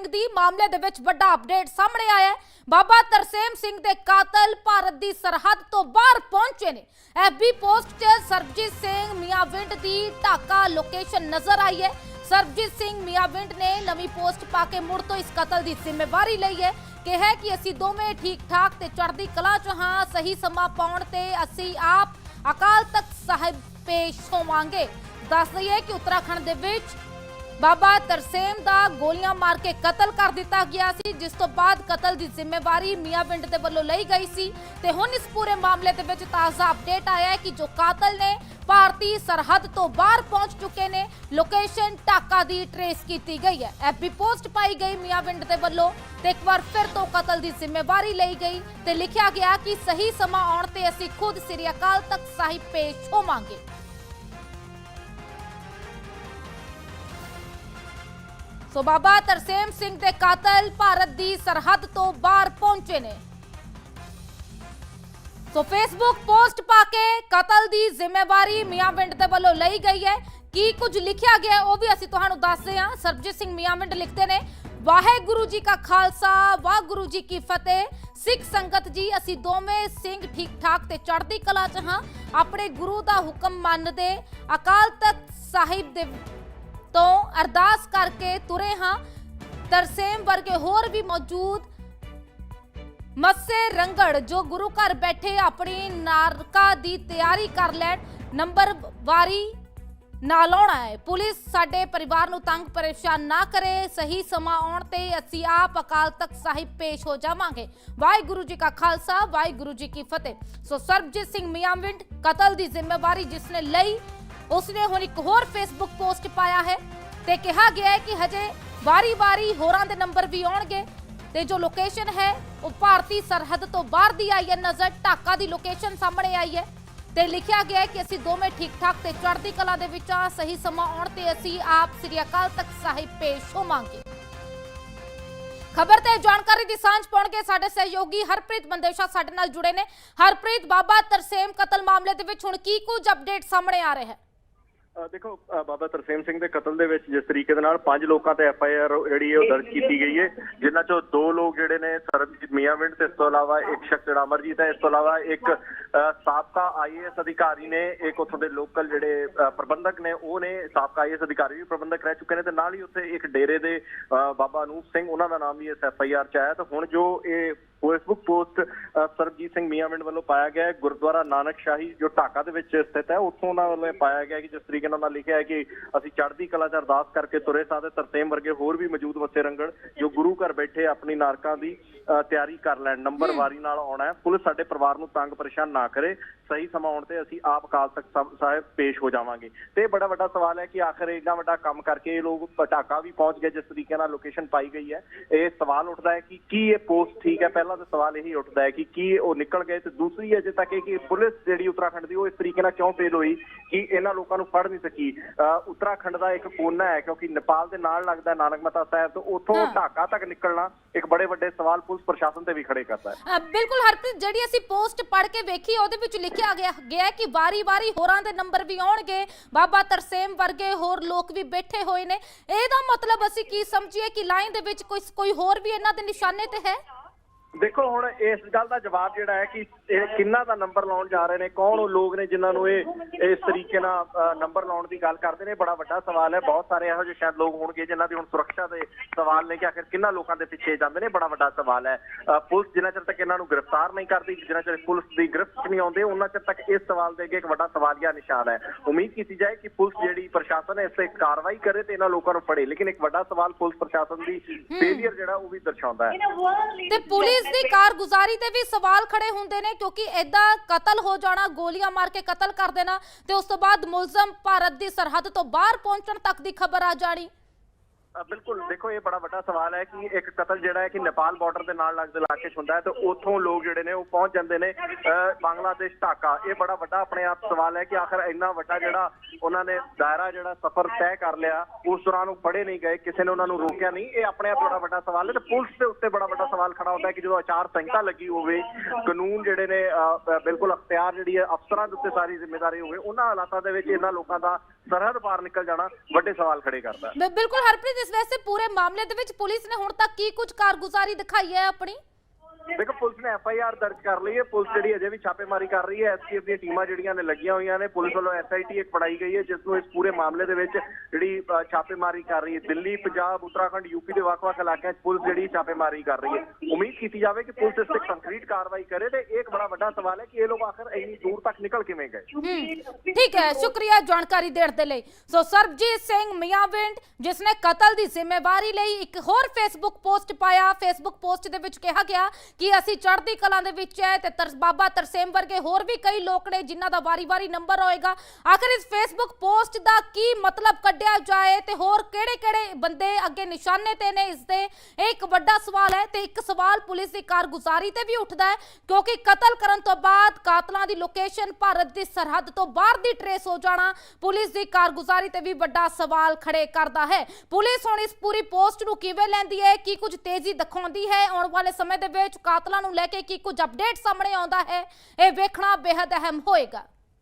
ਸਿੰਘ ਦੀ ਮਾਮਲੇ ਦੇ ਵਿੱਚ ਵੱਡਾ ਅਪਡੇਟ ਸਾਹਮਣੇ ਆਇਆ ਹੈ। ਬਾਬਾ ਤਰਸੇਮ ਸਿੰਘ ਦੇ ਕਾਤਲ ਭਾਰਤ ਦੀ ਸਰਹੱਦ ਤੋਂ ਬਾਹਰ ਪਹੁੰਚੇ ਨੇ। ਐਫਬੀ ਪੋਸਟ 'ਚ ਸਰਬਜੀਤ ਸਿੰਘ ਮੀਆਂਵਿੰਡ ਦੀ ਢਾਕਾ ਲੋਕੇਸ਼ਨ ਨਜ਼ਰ ਆਈ ਹੈ। ਸਰਬਜੀਤ ਸਿੰਘ ਮੀਆਂਵਿੰਡ ਨੇ ਨਵੀਂ ਪੋਸਟ ਪਾ ਕੇ ਮੁੜ ਤੋਂ ਇਸ ਕਤਲ ਦੀ ਜ਼ਿੰਮੇਵਾਰੀ ਲਈ ਹੈ। ਕਿਹਾ ਕਿ ਅਸੀਂ ਦੋਵੇਂ ਠੀਕ ਠਾਕ ਤੇ ਚੜ੍ਹਦੀ ਕਲਾ 'ਚ ਹਾਂ। ਸਹੀ ਸਮਾਂ ਪਾਉਣ ਤੇ ਅਸੀਂ ਆਪ ਅਕਾਲ ਤਖਤ ਸਾਹਿਬ ਪੇਸ਼ ਹੋਵਾਂਗੇ। ਦੱਸ ਦਈਏ ਕਿ ਉੱਤਰਾਖੰਡ ਦੇ ਵਿੱਚ ਬਾਬਾ ਤਰਸੇਮ ਦਾ ਗੋਲੀਆਂ ਮਾਰ ਕੇ ਕਤਲ ਕਰ ਦਿੱਤਾ ਗਿਆ ਸੀ, ਜਿਸ ਤੋਂ ਬਾਅਦ ਕਤਲ ਦੀ ਜ਼ਿੰਮੇਵਾਰੀ ਮੀਆਂਵਿੰਡ ਦੇ ਵੱਲੋਂ ਲਈ ਗਈ ਸੀ। ਤੇ ਹੁਣ ਇਸ ਪੂਰੇ ਮਾਮਲੇ ਦੇ ਵਿੱਚ ਤਾਜ਼ਾ ਅਪਡੇਟ ਆਇਆ ਹੈ ਕਿ ਜੋ ਕਾਤਲ ਨੇ ਭਾਰਤੀ ਸਰਹੱਦ ਤੋਂ ਬਾਹਰ ਪਹੁੰਚ ਚੁੱਕੇ ਨੇ ਲੋਕੇਸ਼ਨ ਢਾਕਾ ਦੀ ਟਰੇਸ ਕੀਤੀ ਗਈ ਹੈ। ਐਫਬੀ ਪੋਸਟ ਪਾਈ ਗਈ ਮੀਆਂਵਿੰਡ ਦੇ ਵੱਲੋਂ ਤੇ ਇੱਕ ਵਾਰ ਫਿਰ ਤੋਂ ਕਤਲ ਦੀ ਜ਼ਿੰਮੇਵਾਰੀ ਲਈ ਗਈ ਤੇ ਲਿਖਿਆ ਗਿਆ ਕਿ ਸਹੀ ਸਮਾਂ ਆਉਣ ਤੇ ਅਸੀਂ ਖੁਦ ਸ੍ਰੀ ਅਕਾਲ ਤਖਤ ਸਾਹਿਬ ਪੇਸ਼ ਹੋਵਾਂਗੇ। ਸੋ ਬਾਬਾ ਤਰਸੇਮ ਸਿੰਘ ਦੇ ਕਾਤਲ ਭਾਰਤ ਦੀ ਸਰਹੱਦ ਤੋਂ ਬਾਹਰ ਪਹੁੰਚੇ ਨੇ। ਸੋ ਫੇਸਬੁੱਕ ਪੋਸਟ ਪਾ ਕੇ ਕਤਲ ਦੀ ਜ਼ਿੰਮੇਵਾਰੀ ਮੀਆਂਵਿੰਡ ਦੇ ਵੱਲੋਂ ਲਈ ਗਈ ਹੈ। ਕੀ ਕੁਝ ਲਿਖਿਆ ਗਿਆ ਉਹ ਵੀ ਅਸੀਂ ਤੁਹਾਨੂੰ ਦੱਸਦੇ ਹਾਂ। ਸਰਬਜੀਤ ਸਿੰਘ ਮੀਆਂਵਿੰਡ ਲਿਖਦੇ ਨੇ, ਵਾਹਿਗੁਰੂ ਜੀ ਕਾ ਖਾਲਸਾ, ਵਾਹਿਗੁਰੂ ਜੀ ਕੀ ਫਤਿਹ। ਸਿੱਖ ਸੰਗਤ ਜੀ, ਅਸੀਂ ਦੋਵੇਂ ਸਿੰਘ ਠੀਕ ਠਾਕ ਤੇ ਚੜ੍ਹਦੀ ਕਲਾ ਚ ਹਾਂ। ਆਪਣੇ ਗੁਰੂ ਦਾ ਹੁਕਮ ਮੰਨਦੇ ਅਕਾਲ ਤਖਤ ਸਾਹਿਬ ਦੇ ਤੋਂ ਅਰਦਾਸ ਕਰਕੇ ਤੁਰੇ ਹਾਂ। ਤਰਸੇਮ ਵਰਗੇ ਹੋਰ ਵੀ ਮੌਜੂਦ ਮੱਸੇ ਰੰਗੜ ਜੋ ਗੁਰੂ ਘਰ ਬੈਠੇ ਆਪਣੀ ਨਾਰਕਾ ਦੀ ਤਿਆਰੀ ਕਰ ਲੈਣ, ਨੰਬਰ ਵਾਰੀ ਨਾ ਲਾਉਣਾ ਹੈ। ਪੁਲਿਸ ਸਾਡੇ ਪਰਿਵਾਰ ਨੂੰ ਤੰਗ ਪਰੇਸ਼ਾਨ ਨਾ ਕਰੇ। ਸਹੀ ਸਮਾਂ ਆਉਣ ਤੇ ਅਸੀਂ ਆਪ ਅਕਾਲ ਤਖਤ ਸਾਹਿਬ ਪੇਸ਼ ਹੋ ਜਾਵਾਂਗੇ। ਵਾਹਿਗੁਰੂ ਜੀ ਕਾ ਖਾਲਸਾ, ਵਾਹਿਗੁਰੂ ਜੀ ਕੀ ਫਤਿਹ। ਸੋ ਸਰਬਜੀਤ ਸਿੰਘ ਮੀਆਂਵਿੰਡ ਕਤਲ ਦੀ ਜ਼ਿੰਮੇਵਾਰੀ ਜਿਸਨੇ ਲਈ ਉਸਨੇ ਹੁਣ ਇੱਕ ਹੋਰ ਫੇਸਬੁੱਕ ਪੋਸਟ ਪਾਇਆ ਹੈ ਤੇ ਕਿਹਾ ਗਿਆ ਹੈ ਕਿ ਹਜੇ ਵਾਰੀ-ਵਾਰੀ ਹੋਰਾਂ ਦੇ ਨੰਬਰ ਵੀ ਆਉਣਗੇ ਤੇ ਜੋ ਲੋਕੇਸ਼ਨ ਹੈ, ਉਹ ਭਾਰਤੀ ਸਰਹੱਦ ਤੋਂ ਬਾਹਰ ਦੀ ਆਈ ਹੈ, ਨਜ਼ਰ ਢਾਕਾ ਦੀ ਲੋਕੇਸ਼ਨ ਸਾਹਮਣੇ ਆਈ ਹੈ ਤੇ ਲਿਖਿਆ ਗਿਆ ਹੈ ਕਿ ਅਸੀਂ ਦੋਵੇਂ ਠੀਕ ਠਾਕ ਤੇ ਚੜ੍ਹਦੀ ਕਲਾ ਦੇ ਵਿੱਚ ਆ ਸਹੀ ਸਮਾਂ ਆਉਣ ਤੇ ਅਸੀਂ ਆਪ ਸ੍ਰੀ ਅਕਾਲ ਤਖਤ ਸਾਹਿਬ ਪੇਸ਼ ਹੋਵਾਂਗੇ। ਖਬਰ ਤੇ ਜਾਣਕਾਰੀ ਦੀ ਸਾਂਝ ਪਾਉਣਗੇ ਸਾਡੇ ਸਹਿਯੋਗੀ ਹਰਪ੍ਰੀਤ ਬੰਦੇਸ਼ਾ ਸਾਡੇ ਨਾਲ ਜੁੜੇ ਨੇ। ਹਰਪ੍ਰੀਤ, ਬਾਬਾ ਤਰਸੇਮ ਕਤਲ ਮਾਮਲੇ ਦੇ ਵਿੱਚ ਹੁਣ ਕੀ ਕੁਝ ਅਪਡੇਟ ਸਾਹਮਣੇ ਆ ਰਿਹਾ ਹੈ? ਦੇਖੋ ਬਾਬਾ ਤਰਸੇਮ ਸਿੰਘ ਦੇ ਕਤਲ ਦੇ ਵਿੱਚ ਜਿਸ ਤਰੀਕੇ ਦੇ ਨਾਲ ਪੰਜ ਲੋਕਾਂ ਤੇ ਐਫ ਆਈ ਆਰ ਜਿਹੜੀ ਉਹ ਦਰਜ ਕੀਤੀ ਗਈ ਹੈ ਜਿਨ੍ਹਾਂ ਚੋਂ ਦੋ ਲੋਕ ਜਿਹੜੇ ਨੇ ਸਰਬਜੀਤ ਮੀਆਂਵਿੰਡ ਤੇ ਇਸ ਤੋਂ ਇਲਾਵਾ ਇੱਕ ਸ਼ਖਸ ਜਿਹੜਾ ਅਮਰਜੀਤ ਹੈ ਇਸ ਤੋਂ ਇਲਾਵਾ ਇੱਕ ਸਾਬਕਾ ਆਈਏਐਸ ਅਧਿਕਾਰੀ ਨੇ ਇੱਕ ਉੱਥੋਂ ਦੇ ਲੋਕਲ ਜਿਹੜੇ ਪ੍ਰਬੰਧਕ ਨੇ ਉਹ ਨੇ ਸਾਬਕਾ ਆਈਏਐਸ ਅਧਿਕਾਰੀ ਵੀ ਪ੍ਰਬੰਧਕ ਰਹਿ ਚੁੱਕੇ ਨੇ ਤੇ ਨਾਲ ਹੀ ਉੱਥੇ ਇੱਕ ਡੇਰੇ ਦੇ ਬਾਬਾ ਅਨੂਪ ਸਿੰਘ ਉਹਨਾਂ ਦਾ ਨਾਮ ਵੀ ਇਸ ਐਫ ਆਈ ਆਰ ਚ ਆਇਆ। ਤੇ ਹੁਣ ਜੋ ਇਹ ਫੇਸਬੁੱਕ ਪੋਸਟ ਅ, ਸਰਬਜੀਤ ਸਿੰਘ ਮੀਆਂਵਿੰਡ ਵੱਲੋਂ ਪਾਇਆ ਗਿਆ ਹੈ। ਗੁਰਦੁਆਰਾ ਨਾਨਕ ਸ਼ਾਹੀ ਜੋ ਢਾਕਾ ਦੇ ਵਿੱਚ ਸਥਿਤ ਹੈ ਉੱਥੋਂ ਉਹਨਾਂ ਵੱਲੋਂ ਇਹ ਪਾਇਆ ਗਿਆ ਕਿ ਜਿਸ ਤਰੀਕੇ ਨਾਲ ਉਹਨਾਂ ਲਿਖਿਆ ਹੈ ਕਿ ਅਸੀਂ ਚੜ੍ਹਦੀ ਕਲਾ ਚ ਅਰਦਾਸ ਕਰਕੇ ਤੁਰੇ ਸਾਂ ਤਰਸੇਮ ਵਰਗੇ ਹੋਰ ਵੀ ਮੌਜੂਦ ਵਸੇ ਰੰਗੜ ਜੋ ਗੁਰੂ ਘਰ ਬੈਠੇ ਆਪਣੀ ਨਾਰਕਾਂ ਦੀ ਤਿਆਰੀ ਕਰ ਲੈਣ ਨੰਬਰ ਵਾਰੀ ਨਾਲ ਆਉਣਾ ਹੈ। ਪੁਲਿਸ ਸਾਡੇ ਪਰਿਵਾਰ ਨੂੰ ਤੰਗ ਪਰੇਸ਼ਾਨ ਨਾ ਕਰੇ। ਸਹੀ ਸਮਾਂ ਆਉਣ ਤੇ ਅਸੀਂ ਆਪ ਅਕਾਲ ਤਖਤ ਸਾਹਿਬ- ਸਾਹਿਬ ਪੇਸ਼ ਹੋ ਜਾਵਾਂਗੇ। ਤੇ ਇਹ ਬੜਾ ਵੱਡਾ ਸਵਾਲ ਹੈ ਕਿ ਆਖਰ ਇੰਨਾ ਵੱਡਾ ਕੰਮ ਕਰਕੇ ਇਹ ਲੋਕ ਪਟਾਕਾ ਵੀ ਪਹੁੰਚ ਗਏ ਜਿਸ ਤਰੀਕੇ ਨਾਲ ਲੋਕੇਸ਼ਨ ਪਾਈ ਗਈ ਹੈ। ਇਹ ਸਵਾਲ ਉੱਠਦਾ ਹੈ ਕਿ ਕੀ ਇਹ ਪੋਸਟ ਠੀਕ ਹੈ? ਪਹਿਲਾਂ ਤਾਂ ਸਵਾਲ ਇਹੀ ਉੱਠਦਾ ਹੈ ਕਿ ਕੀ ਉਹ ਨਿਕਲ ਗਏ ਤੇ ਦੂਸਰੀ ਅਜੇ ਤੱਕ ਇਹ ਕਿ ਪੁਲਿਸ ਜਿਹੜੀ ਉੱਤਰਾਖੰਡ ਦੀ ਉਹ ਇਸ ਤਰੀਕੇ ਨਾਲ ਕਿਉਂ ਫੇਲ ਹੋਈ ਕਿ ਇਹਨਾਂ ਲੋਕਾਂ ਨੂੰ ਫੜ ਨਹੀਂ ਸਕੀ। ਉੱਤਰਾਖੰਡ ਦਾ ਇੱਕ ਕੋਨਾ ਹੈ ਕਿਉਂਕਿ ਨੇਪਾਲ ਦੇ ਨਾਲ ਲੱਗਦਾ ਨਾਨਕ ਮਤਾ ਸਾਹਿਬ ਤੋਂ ਉੱਥੋਂ। ਢਾਕਾ ਤੱਕ ਨਿਕਲਣਾ ਇੱਕ ਬੜੇ ਵੱਡੇ ਸਵਾਲ ਪੁਲਿਸ ਪ੍ਰਸ਼ਾਸਨ ਤੇ ਵੀ ਖੜੇ ਕਰਦਾ ਹੈ। ਬਿਲਕੁਲ ਹਰਪ੍ਰੀਤ ਜਿਹੜੀ ਅਸੀਂ ਪੋਸਟ ਪੜ੍ਹ ਕੇ ਵੇਖੀ ਉਹਦੇ ਵਿੱਚ ਲਿਖਿਆ ਗਿਆ ਗਿਆ ਕਿ ਵਾਰੀ-ਵਾਰੀ ਹੋਰਾਂ ਦੇ ਨੰਬਰ ਵੀ ਆਉਣਗੇ ਬਾਬਾ ਤਰਸੇਮ ਵਰਗੇ ਹੋਰ ਲੋਕ ਵੀ ਬੈਠੇ ਹੋਏ ਨੇ। ਇਹਦਾ ਮਤਲਬ ਅਸੀਂ ਕੀ ਸਮਝੀਏ ਕਿ ਲਾਈਨ ਦੇ ਵਿੱਚ ਕੋਈ ਕੋਈ ਹੋਰ ਵੀ ਇਹਨਾਂ ਦੇ ਨਿਸ਼ਾਨੇ ਤੇ ਹੈ? ਦੇਖੋ ਹੁਣ ਇਸ ਗੱਲ ਦਾ ਜਵਾਬ ਜਿਹੜਾ ਹੈ ਕਿ ਇਹ ਕਿੰਨਾ ਦਾ ਨੰਬਰ ਲਾਉਣ ਜਾ ਰਹੇ ਨੇ ਕੌਣ ਉਹ ਲੋਕ ਨੇ ਜਿਨ੍ਹਾਂ ਨੂੰ ਇਹ ਇਸ ਤਰੀਕੇ ਨਾਲ ਨੰਬਰ ਲਾਉਣ ਦੀ ਗੱਲ ਕਰਦੇ ਨੇ ਬੜਾ ਵੱਡਾ ਸਵਾਲ ਹੈ। ਬਹੁਤ ਸਾਰੇ ਇਹੋ ਜਿਹੇ ਸ਼ਾਇਦ ਲੋਕ ਹੋਣਗੇ ਜਿਨ੍ਹਾਂ ਦੀ ਹੁਣ ਸੁਰੱਖਿਆ ਦੇ ਸਵਾਲ ਨੇ ਕਿ ਆਖਿਰ ਕਿੰਨਾ ਲੋਕਾਂ ਦੇ ਪਿੱਛੇ ਜਾਂਦੇ ਨੇ ਬੜਾ ਵੱਡਾ ਸਵਾਲ ਹੈ। ਪੁਲਿਸ ਜਿੰਨਾ ਚਿਰ ਤੱਕ ਇਹਨਾਂ ਨੂੰ ਗ੍ਰਿਫਤਾਰ ਨਹੀਂ ਕਰਦੀ ਜਿੰਨਾ ਚਿਰ ਪੁਲਿਸ ਦੀ ਗ੍ਰਿਫਤ ਨਹੀਂ ਆਉਂਦੇ ਉਹਨਾਂ ਚਿਰ ਤੱਕ ਇਸ ਸਵਾਲ ਦੇ ਅੱਗੇ ਇੱਕ ਵੱਡਾ ਸਵਾਲੀਆ ਨਿਸ਼ਾਨ ਹੈ। ਉਮੀਦ ਕੀਤੀ ਜਾਏ ਕਿ ਪੁਲਿਸ ਜਿਹੜੀ ਪ੍ਰਸ਼ਾਸਨ ਹੈ ਇਸ ਤੇ ਕਾਰਵਾਈ ਕਰੇ ਤੇ ਇਹਨਾਂ ਲੋਕਾਂ ਨੂੰ ਫੜੇ। ਲੇਕਿਨ ਇੱਕ ਵੱਡਾ ਸਵਾਲ ਪੁਲਿਸ ਪ੍ਰਸ਼ਾਸਨ ਦੀ ਫੇਲਿਅਰ ਜਿਹੜਾ ਉਹ ਵੀ ਦਰਸਾਉਂਦਾ ਹੈ। ਤੇ ਪੁਲਿਸ ਦੀ ਕਾਰਗੁਜ਼ਾਰੀ ਤੇ ਵੀ ਸਵਾਲ ਖੜੇ ਹੁੰਦੇ ਨੇ ਕਿਉਂਕਿ ਐਦਾਂ ਕਤਲ ਹੋ ਜਾਣਾ, ਗੋਲੀਆਂ ਮਾਰ ਕੇ ਕਤਲ ਕਰ ਦੇਣਾ ਤੇ ਉਸ ਤੋਂ ਬਾਅਦ ਮੁਲਜ਼ਮ ਭਾਰਤ ਦੀ ਸਰਹੱਦ ਤੋਂ ਬਾਹਰ ਪਹੁੰਚਣ ਤੱਕ ਦੀ ਖਬਰ ਆ ਜਾਣੀ। ਬਿਲਕੁਲ ਦੇਖੋ ਇਹ ਬੜਾ ਵੱਡਾ ਸਵਾਲ ਹੈ ਕਿ ਇੱਕ ਕਤਲ ਜਿਹੜਾ ਹੈ ਕਿ ਨੇਪਾਲ ਬਾਰਡਰ ਦੇ ਨਾਲ ਲੱਗਦੇ ਇਲਾਕੇ 'ਚ ਹੁੰਦਾ ਹੈ ਤੇ ਉੱਥੋਂ ਲੋਕ ਜਿਹੜੇ ਨੇ ਉਹ ਪਹੁੰਚ ਜਾਂਦੇ ਨੇ ਅ, ਬੰਗਲਾਦੇਸ਼ ਢਾਕਾ। ਇਹ ਬੜਾ ਵੱਡਾ ਆਪਣੇ ਆਪ ਸਵਾਲ ਹੈ ਕਿ ਆਖਰ ਇੰਨਾ ਵੱਡਾ ਜਿਹੜਾ ਉਹਨਾਂ ਨੇ ਦਾਇਰਾ ਜਿਹੜਾ ਸਫ਼ਰ ਤੈਅ ਕਰ ਲਿਆ ਉਸ ਦੌਰਾਨ ਉਹ ਫੜੇ ਨਹੀਂ ਗਏ ਕਿਸੇ ਨੇ ਉਹਨਾਂ ਨੂੰ ਰੋਕਿਆ ਨਹੀਂ ਇਹ ਆਪਣੇ ਆਪ ਬੜਾ ਵੱਡਾ ਸਵਾਲ ਹੈ ਤੇ ਪੁਲਿਸ ਦੇ ਉੱਤੇ ਬੜਾ ਵੱਡਾ ਸਵਾਲ ਖੜਾ ਹੁੰਦਾ ਹੈ ਕਿ ਜਦੋਂ ਆਚਾਰ ਸੰਹਿਤਾ ਲੱਗੀ ਹੋਵੇ ਕਾਨੂੰਨ ਜਿਹੜੇ ਨੇ ਅ, ਬਿਲਕੁਲ ਅਖਤਿਆਰ ਜਿਹੜੀ ਹੈ ਅਫਸਰਾਂ ਦੇ ਉੱਤੇ ਸਾਰੀ ਜ਼ਿੰਮੇਵਾਰੀ ਹੋਵੇ ਉਹਨਾਂ ਹਾਲਾਤਾਂ ਦੇ ਵਿੱਚ ਇਹਨਾਂ ਲੋਕਾਂ ਦਾ ਸਰਹੱਦ ਪਾਰ ਨਿਕਲ ਜਾਣਾ, ਵੱਡੇ ਸਵਾਲ ਖੜੇ ਕਰਦਾ। ਬਿਲਕੁਲ ਹਰਪ੍ਰੀਤ, ਇਸ ਵੈਸੇ ਪੂਰੇ ਮਾਮਲੇ ਦੇ ਵਿੱਚ ਪੁਲਿਸ ਨੇ ਹੁਣ ਤੱਕ ਕੀ ਕੁਝ ਕਾਰਗੁਜ਼ਾਰੀ ਦਿਖਾਈ ਹੈ ਆਪਣੀ? ਦੇਖੋ, ਪੁਲਿਸ ਨੇ ਐਫ ਆਈ ਆਰ ਦਰਜ ਕਰ ਲਈ ਹੈ। ਪੁਲਿਸ ਜਿਹੜੀ ਅਜੇ ਵੀ ਛਾਪੇਮਾਰੀ ਕਰ ਰਹੀ ਹੈ ਐਸਟੀਐਫ ਦੀਆਂ ਟੀਮਾਂ ਜਿਹੜੀਆਂ ਨੇ ਲੱਗੀਆਂ ਹੋਈਆਂ ਨੇ। ਪੁਲਿਸ ਵੱਲੋਂ ਐਸਆਈਟੀ ਇੱਕ ਪੜਾਈ ਗਈ ਹੈ, ਜਿਸ ਨੂੰ ਇਸ ਪੂਰੇ ਮਾਮਲੇ ਦੇ ਵਿੱਚ ਜਿਹੜੀ ਛਾਪੇਮਾਰੀ ਕਰ ਰਹੀ ਹੈ। ਦਿੱਲੀ, ਪੰਜਾਬ, ਉੱਤਰਾਖੰਡ ਯੂਪੀ ਦੇ ਵੱਖ-ਵੱਖ ਇਲਾਕਿਆਂ 'ਚ ਪੁਲਿਸ ਜਿਹੜੀ ਛਾਪੇਮਾਰੀ ਕਰ ਰਹੀ ਹੈ। ਉਮੀਦ ਕੀਤੀ ਜਾਵੇ ਕਿ ਪੁਲਿਸ ਇਸ ਤੇ ਕੰਕਰੀਟ ਕਾਰਵਾਈ ਕਰੇ ਤੇ ਇਹ ਇੱਕ ਬੜਾ ਵੱਡਾ ਸਵਾਲ ਹੈ ਕਿ ਇਹ ਲੋਕ ਆਖਰ ਇੰਨੀ ਦੂਰ ਤੱਕ ਨਿਕਲ ਕਿਵੇਂ ਗਏ? ਠੀਕ ਹੈ। ਸ਼ੁਕਰੀਆ ਜਾਣਕਾਰੀ ਦੇਣ ਦੇ ਲਈ। ਸੋ ਸਰਬਜੀਤ ਸਿੰਘ ਮਿਆਂਵਿੰਡ, ਜਿਸ ਨੇ ਕਤਲ ਦੀ ਜ਼ਿੰਮੇਵਾਰੀ ਲਈ ਇੱਕ ਹੋਰ ਫੇਸਬੁੱਕ ਪੋਸਟ ਪਾਇਆ। ਫੇਸਬੁੱਕ ਪੋਸਟ ਦੇ ਵਿੱਚ ਕਿਹਾ ਗਿਆ ਕਿ ਅਸੀਂ ਚੜ੍ਹਦੀ ਕਲਾ ਦੇ ਵਿੱਚ ਹੈ ਤੇ ਤਰਸ ਬਾਬਾ ਤਰਸੇਮ ਵਰਗੇ ਹੋਰ ਵੀ ਕਈ ਲੋਕ ਨੇ ਜਿਨ੍ਹਾਂ ਦਾ ਵਾਰੀ-ਵਾਰੀ ਨੰਬਰ ਹੋਏਗਾ। ਆਖਰ ਇਸ ਫੇਸਬੁੱਕ ਪੋਸਟ ਦਾ ਕੀ ਮਤਲਬ ਕੱਢਿਆ ਜਾਏ ਤੇ ਹੋਰ ਕਿਹੜੇ-ਕਿਹੜੇ ਬੰਦੇ ਅੱਗੇ ਨਿਸ਼ਾਨੇ ਤੇ ਨੇ ਇਸ ਦੇ? ਇੱਕ ਵੱਡਾ ਸਵਾਲ ਹੈ ਤੇ ਇੱਕ ਸਵਾਲ ਪੁਲਿਸ ਦੀ ਕਾਰਗੁਜ਼ਾਰੀ ਤੇ ਵੀ ਉੱਠਦਾ ਹੈ, ਕਿਉਂਕਿ ਕਤਲ ਕਰਨ ਤੋਂ ਬਾਅਦ ਕਾਤਲਾਂ ਦੀ ਲੋਕੇਸ਼ਨ ਭਾਰਤ ਦੀ ਸਰਹੱਦ ਤੋਂ ਬਾਹਰ ਦੀ ਟਰੇਸ ਹੋ ਜਾਣਾ ਪੁਲਿਸ ਦੀ ਕਾਰਗੁਜ਼ਾਰੀ ਤੇ ਵੀ ਵੱਡਾ ਸਵਾਲ ਖੜੇ ਕਰਦਾ ਹੈ। ਪੁਲਿਸ ਹੁਣ ਇਸ ਪੂਰੀ ਪੋਸਟ ਨੂੰ ਕਿਵੇਂ ਲੈਂਦੀ ਹੈ, ਕੀ ਕੁਝ ਤੇਜ਼ੀ ਦਿਖਾਉਂਦੀ ਹੈ, ਆਉਣ ਵਾਲੇ ਸਮੇਂ ਦੇ ਵਿੱਚ ਕਾਤਲਾਂ ਨੂੰ ਲੈ ਕੇ ਕੀ ਕੁਝ ਅਪਡੇਟ ਸਾਹਮਣੇ ਆਉਂਦਾ ਹੈ, ਇਹ ਵੇਖਣਾ ਬੇहद ਅਹਿਮ ਹੋਏਗਾ।